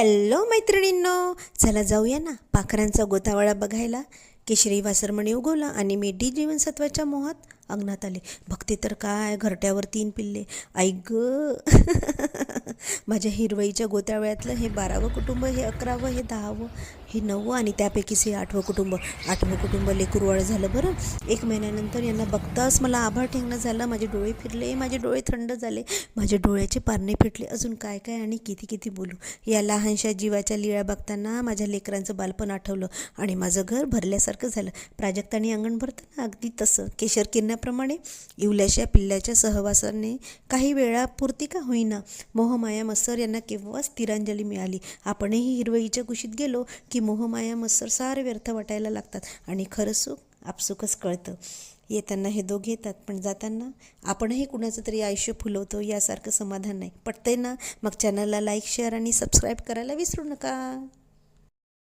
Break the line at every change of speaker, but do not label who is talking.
Hello मैत्रिणींनो चला जाऊया ना पाखरांचा गोतावळा बघायला. केशरी वासरमणी उगवला आणि मी डी जीवनसत्वाच्या मोहात अंगणात आले. बघते तर काय घरट्यावर तीन पिल्ले. ऐक माझ्या हिरवईच्या गोतावळ्यातलं हे बारावं कुटुंब हे अकरावं हे दहावं हे नववं आणि त्यापैकीच हे आठवं कुटुंब. आठवं कुटुंब लेकुरवाळ झालं बरं. एक महिन्यानंतर यांना बघताच मला आभार ठेंगणं झालं. माझे डोळे फिरले माझे डोळे थंड झाले. माझे डोळ्याचे पारणे फिटले. अजून काय काय आणि किती किती बोलू? या लहानशा जीवाच्या लिळ्या बघताना माझ्या लेकरांचं बालपण आठवलं आणि माझं घर भरल्यासारखं झालं. प्राजक्ताने अंगण भरताना अगदी तसं. केशर किरण्याप्रमाणे इवल्याशा पिल्ल्याच्या सहवासाने काही वेळापुरती का होईना मोहमाया मत्सर यांना केव्हा स्थिरांजली मिळाली. आपणही हिरवईच्या कुशीत गेलो की मोहमाया मत्सर सारे व्यर्थ वाटायला लागतात आणि खरं सुख आपसुकच कळतं. येताना हे दोघे येतात पण जाताना आपणही कुणाचं तरी आयुष्य फुलवतो यासारखं समाधान नाही. पटतंय ना? मग चॅनलला लाईक शेअर आणि सबस्क्राईब करायला विसरू नका.